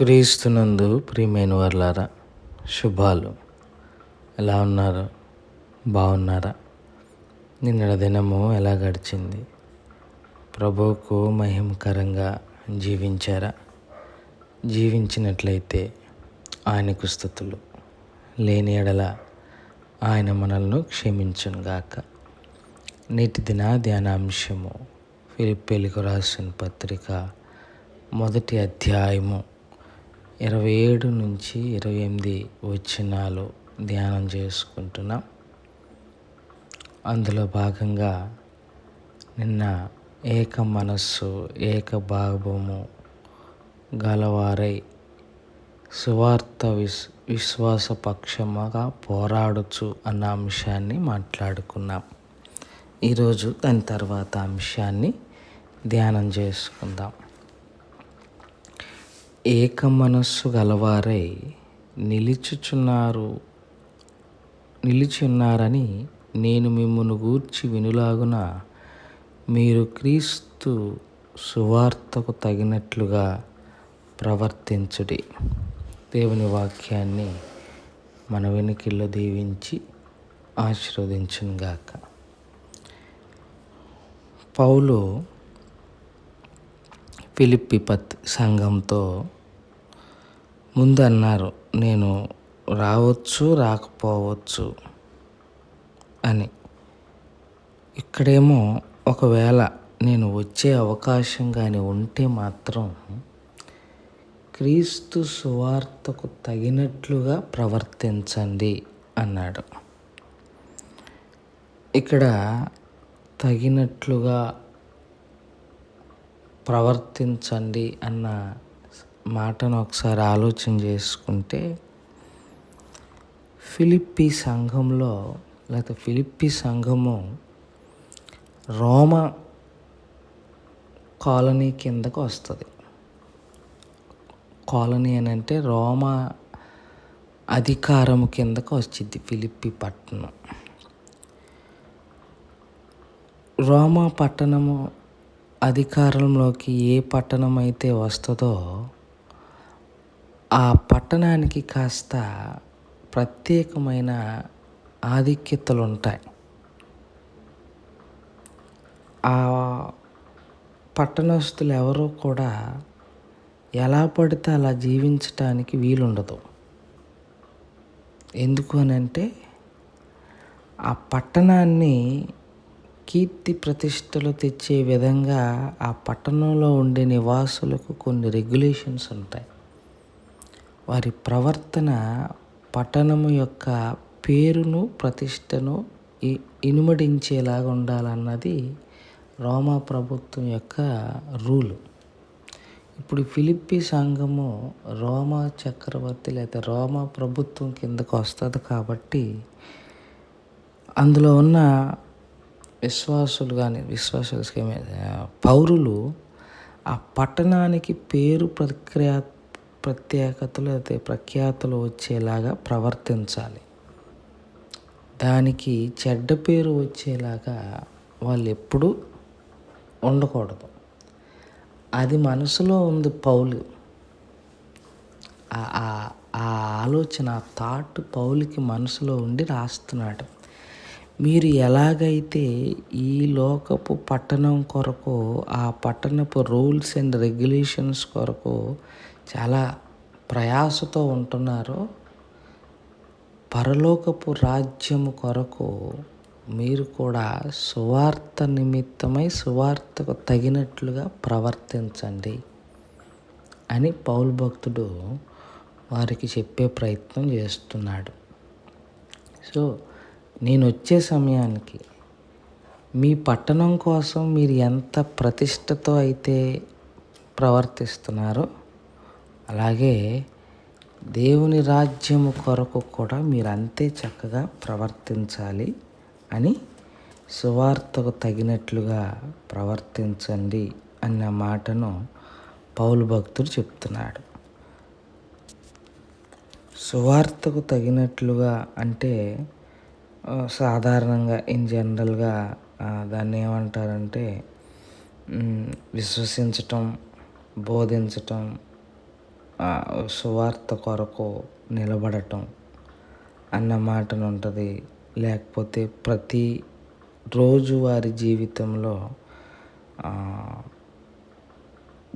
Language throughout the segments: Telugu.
క్రీస్తునందు ప్రియమైన వర్లారా శుభాలు. ఎలా ఉన్నారు? బాగున్నారా నిన్న దినము ఎలా గడిచింది? ప్రభువుకు మహిమకరంగా జీవించారా? జీవించినట్లయితే ఆయనకు స్థుతులు. లేని ఎడల ఆయన మనల్ని క్షమించునుగాక నేటి దిన ధ్యానాంశము ఫిలిప్పేలికు రాసిన పత్రిక మొదటి అధ్యాయము ఇరవై ఏడు నుంచి ఇరవై ఎనిమిది వచ్చినాలు ధ్యానం చేసుకుంటున్నాం. అందులో భాగంగా నిన్న ఏక మనస్సు ఏక భావము గలవారై సువార్త విస్ విశ్వాస పక్షముగా పోరాడుచు అన్న అంశాన్ని మాట్లాడుకున్నాం. ఈరోజు దాని తర్వాత అంశాన్ని ధ్యానం చేసుకుందాం. ఏక మనస్సు గలవారై నిలుచుచున్నారు నిలిచున్నారని నేను మిమ్మను గూర్చి వినులాగున మీరు క్రీస్తు సువార్తకు తగినట్లుగా ప్రవర్తించుడి. దేవుని వాక్యాన్ని మన వెనుకల్లో దీవించి ఆశీర్వదించునుగాక. పౌలు ఫిలిప్పి పత్ సంఘంతో ముందు అన్నారు నేను రావచ్చు రాకపోవచ్చు అని. ఇక్కడేమో ఒకవేళ నేను వచ్చే అవకాశం కానీ ఉంటే మాత్రం క్రీస్తు సువార్తకు తగినట్లుగా ప్రవర్తించండి అన్నాడు. ఇక్కడ తగినట్లుగా ప్రవర్తించండి అన్న మాటను ఒకసారి ఆలోచన చేసుకుంటే ఫిలిప్పి సంఘంలో లేకపోతే ఫిలిప్పి సంఘము రోమ కాలనీ కిందకు వస్తుంది. కాలనీ అని అంటే రోమ అధికారం కిందకు వచ్చింది ఫిలిప్పి పట్టణం. రోమా పట్టణము అధికారంలోకి ఏ పట్టణం అయితే వస్తుందో ఆ పట్టణానికి కాస్త ప్రత్యేకమైన ఆధిక్యతలు ఉంటాయి ఆ పట్టణస్తులు ఎవరూ కూడా ఎలా పడితే అలా జీవించటానికి వీలుండదు. ఎందుకు అని అంటే ఆ పట్టణాన్ని కీర్తి ప్రతిష్టలు తెచ్చే విధంగా ఆ పట్టణంలో ఉండే నివాసులకు కొన్ని రెగ్యులేషన్స్ ఉంటాయి. వారి ప్రవర్తన పట్టణము యొక్క పేరును ప్రతిష్టను ఇనుమడించేలాగా ఉండాలన్నది రోమా ప్రభుత్వం యొక్క రూలు. ఇప్పుడు ఫిలిప్పి సంఘము రోమా చక్రవర్తి లేదా రోమా ప్రభుత్వం కిందకు వస్తుంది కాబట్టి అందులో ఉన్న విశ్వాసులు కానీ విశ్వాసులు పౌరులు ఆ పట్టణానికి పేరు ప్రక్రియ ప్రత్యేకతలు అయితే ప్రఖ్యాతలు వచ్చేలాగా ప్రవర్తించాలి. దానికి చెడ్డ పేరు వచ్చేలాగా వాళ్ళు ఎప్పుడూ ఉండకూడదు. అది మనసులో ఉంది పౌలు. ఆ ఆలోచన ఆ థాట్ పౌలికి మనసులో ఉండి రాస్తున్నాడు. మీరు ఎలాగైతే ఈ లోకపు పట్టణం కొరకు ఆ పట్టణపు రూల్స్ అండ్ రెగ్యులేషన్స్ కొరకు చాలా ప్రయాసతో ఉంటున్నారో పరలోకపు రాజ్యము కొరకు మీరు కూడా సువార్త నిమిత్తమై సువార్తకు తగినట్లుగా ప్రవర్తించండి అని పౌల్ భక్తుడు వారికి చెప్పే ప్రయత్నం చేస్తున్నాడు. సో నేను వచ్చే సమయానికి మీ పట్టణం కోసం మీరు ఎంత ప్రతిష్టతో అయితే ప్రవర్తిస్తున్నారో అలాగే దేవుని రాజ్యము కొరకు కూడా మీరు అంతే చక్కగా ప్రవర్తించాలి అని సువార్తకు తగినట్లుగా ప్రవర్తించండి అన్న మాటను పౌలు భక్తుడు చెప్తున్నాడు. సువార్తకు తగినట్లుగా అంటే సాధారణంగా ఇన్ జనరల్గా దాన్ని ఏమంటారంటే విశ్వసించటం బోధించటం సువార్త కొరకు నిలబడటం అన్న మాటను ఉంటుంది. లేకపోతే ప్రతి రోజు వారి జీవితంలో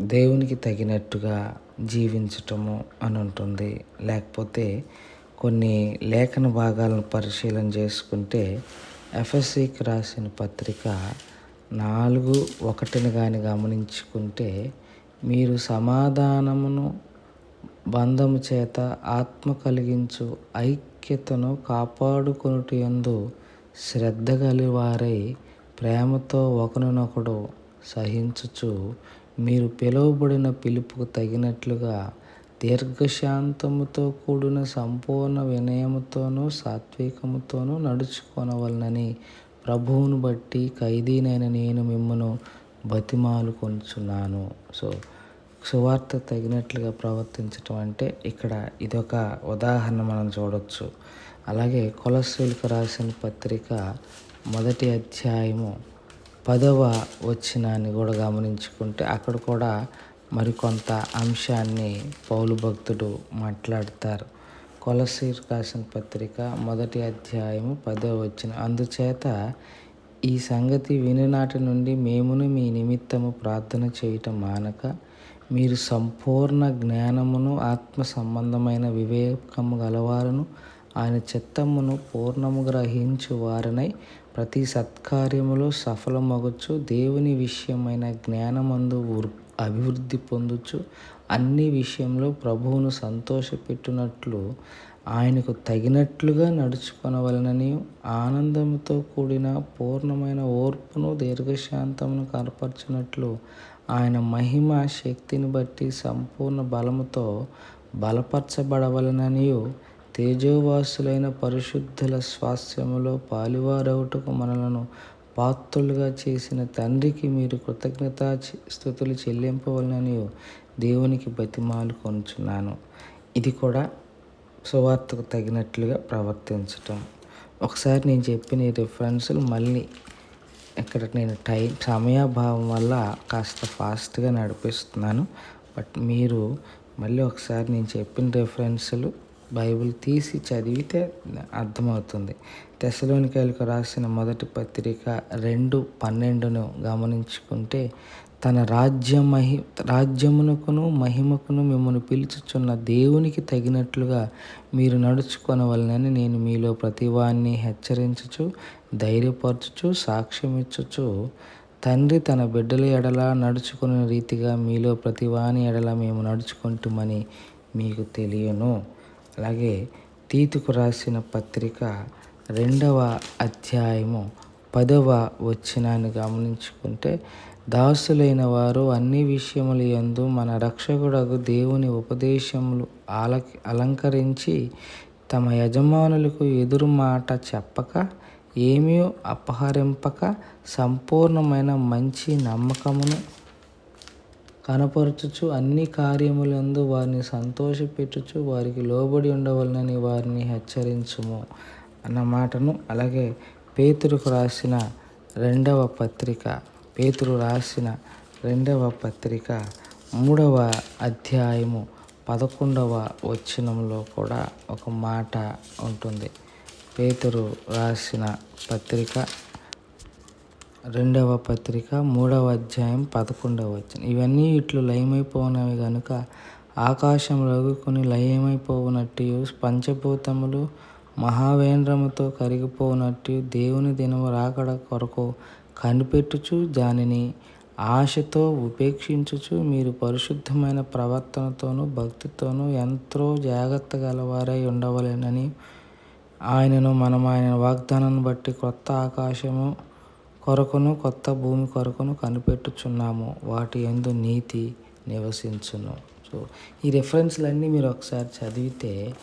దేవునికి తగినట్టుగా జీవించటము అని ఉంటుంది. లేకపోతే కొన్ని లేఖన భాగాలను పరిశీలన చేసుకుంటే ఎఫ్ఎస్సికి రాసిన పత్రిక నాలుగు ఒకటిని కానీ గమనించుకుంటే మీరు సమాధానమును బంధము చేత ఆత్మ కలిగించు ఐక్యతను కాపాడుకొనుటి ఎందు శ్రద్ధ కలివారై ప్రేమతో ఒకరినొకడు సహించుచు మీరు పిలువబడిన పిలుపుకు తగినట్లుగా దీర్ఘశాంతముతో కూడిన సంపూర్ణ వినయముతోనూ సాత్వికముతోనూ నడుచుకొనవలనని ప్రభువును బట్టి ఖైదీనైన నేను మిమ్మను బతిమాలు కొంచున్నాను. సో సువార్త తగినట్లుగా ప్రవర్తించటం అంటే ఇక్కడ ఇదొక ఉదాహరణ మనం చూడవచ్చు అలాగే కొలస్ట్రీలకు రాసిన పత్రిక మొదటి అధ్యాయము పదవ వచ్చినాన్ని కూడా గమనించుకుంటే అక్కడ కూడా మరికొంత అంశాన్ని పౌలు భక్తుడు మాట్లాడతారు. కొలసీర్ రాసిన పత్రిక మొదటి అధ్యాయము పదో వచ్చిన అందుచేత ఈ సంగతి వినినాటి నుండి మేమును మీ నిమిత్తము ప్రార్థన చేయటం మానక మీరు సంపూర్ణ జ్ఞానమును ఆత్మ సంబంధమైన వివేకము గలవారును ఆయన చిత్తమును పూర్ణము గ్రహించు వారనై ప్రతి సత్కార్యములో సఫలమగచ్చు దేవుని విషయమైన జ్ఞానమందు అభివృద్ధి పొందుచు అన్ని విషయంలో ప్రభువును సంతోషపెట్టునట్లు ఆయనకు తగినట్లుగా నడుచుకొనవలనని ఆనందంతో కూడిన పూర్ణమైన ఓర్పును దీర్ఘశాంతమును కనపరచినట్లు ఆయన మహిమ శక్తిని బట్టి సంపూర్ణ బలముతో బలపరచబడవలననియు తేజోవాసులైన పరిశుద్ధుల స్వాస్థ్యములో పాలివారవుటకు మనలను పాత్రులుగా చేసిన తండ్రికి మీరు కృతజ్ఞత స్థుతులు చెల్లింపవలనని దేవునికి బతిమాలు కొనుచున్నాను. ఇది కూడా సువార్తకు తగినట్లుగా ప్రవర్తించటం. ఒకసారి నేను చెప్పిన ఈ రిఫరెన్సులు మళ్ళీ ఇక్కడ నేను టైం సమయాభావం వల్ల కాస్త ఫాస్ట్గా నడిపిస్తున్నాను. బట్ మీరు మళ్ళీ ఒకసారి నేను చెప్పిన రిఫరెన్సులు బైబిల్ తీసి చదివితే అర్థమవుతుంది. తెసలోనికాయలకు రాసిన మొదటి పత్రిక రెండు పన్నెండును గమనించుకుంటే తన రాజ్య మహి రాజ్యమునకును మహిమకును మిమ్మల్ని పిలుచుచున్న దేవునికి తగినట్లుగా మీరు నడుచుకొనవలనని నేను మీలో ప్రతివాన్ని హెచ్చరించుచు ధైర్యపరచుచు సాక్ష్యమిచ్చుచు తండ్రి తన బిడ్డల ఎడల నడుచుకునే రీతిగా మీలో ప్రతివాని ఎడల మేము నడుచుకుంటామని మీకు తెలియను. అలాగే తీతుకు రాసిన పత్రిక రెండవ అధ్యాయము పదవ వచ్చినాన్ని గమనించుకుంటే దాసులైన వారు అన్ని విషయముల యందు మన రక్షకుడకు దేవుని ఉపదేశములు ఆలకి అలంకరించి తమ యజమానులకు ఎదురు మాట చెప్పక ఏమీ అపహరింపక సంపూర్ణమైన మంచి నమ్మకమును కనపరచుచు అన్ని కార్యములందు వారిని సంతోషపెట్టుచు వారికి లోబడి ఉండవలనని వారిని హెచ్చరించుము అన్న మాటను అలాగే పేతురుకు రాసిన రెండవ పత్రిక పేతురు రాసిన రెండవ పత్రిక మూడవ అధ్యాయము పదకొండవ వచనంలో కూడా ఒక మాట ఉంటుంది. పేతురు రాసిన పత్రిక రెండవ పత్రిక మూడవ అధ్యాయం పదకొండవ వచ్చిన ఇవన్నీ ఇట్లు లయమైపోనవి కనుక ఆకాశంలో కొన్ని లయమైపోవునట్టు పంచభూతములు మహావేంద్రముతో కరిగిపోనట్టు దేవుని దినము రాకడ కొరకు కనిపెట్టుచు దానిని ఆశతో ఉపేక్షించుచు మీరు పరిశుద్ధమైన ప్రవర్తనతోనూ భక్తితోనూ ఎంతో జాగ్రత్త గలవారై ఉండవలేనని ఆయనను మనం ఆయన వాగ్దానాన్ని బట్టి కొత్త ఆకాశము కొరకును కొత్త భూమి కొరకును కనిపెట్టుచున్నాము. వాటి ఎందు నీతి నివసించును. సో ఈ రెఫరెన్స్లన్నీ మీరు ఒకసారి చదివితే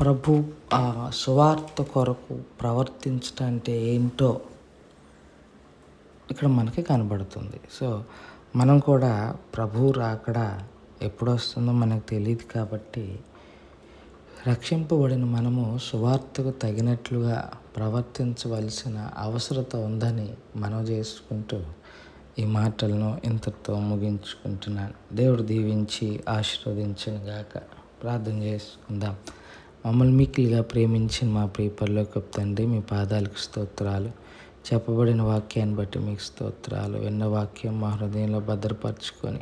ప్రభు ఆ సువార్త కొరకు ప్రవర్తించటం అంటే ఏంటో ఇక్కడ మనకి కనబడుతుంది. సో మనం కూడా ప్రభు రాకడా ఎప్పుడు వస్తుందో మనకు తెలియదు కాబట్టి రక్షింపబడిన మనము సువార్తకు తగినట్లుగా ప్రవర్తించవలసిన అవసరత ఉందని మనం చేసుకుంటూ ఈ మాటలను ఇంతతో ముగించుకుంటున్నాను. దేవుడు దీవించి ఆశీర్వదించను గాక. ప్రార్థన చేసుకుందాం. మమ్మల్ని మిక్కిలిగా ప్రేమించిన మా ప్రియపరలోకి తండ్రి మీ పాదాలకు స్తోత్రాలు. చెప్పబడిన వాక్యాన్ని బట్టి మీకు స్తోత్రాలు. విన్న వాక్యం మా హృదయంలో భద్రపరచుకొని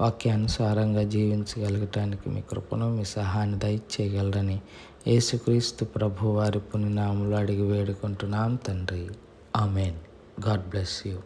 వాక్యానుసారంగా జీవించగలగటానికి మీ కృపను మీ సహాయాన్ని దయచేయగలరని యేసుక్రీస్తు ప్రభు వారి అడిగి వేడుకుంటున్నాం తండ్రి. ఆమెన్. God bless you.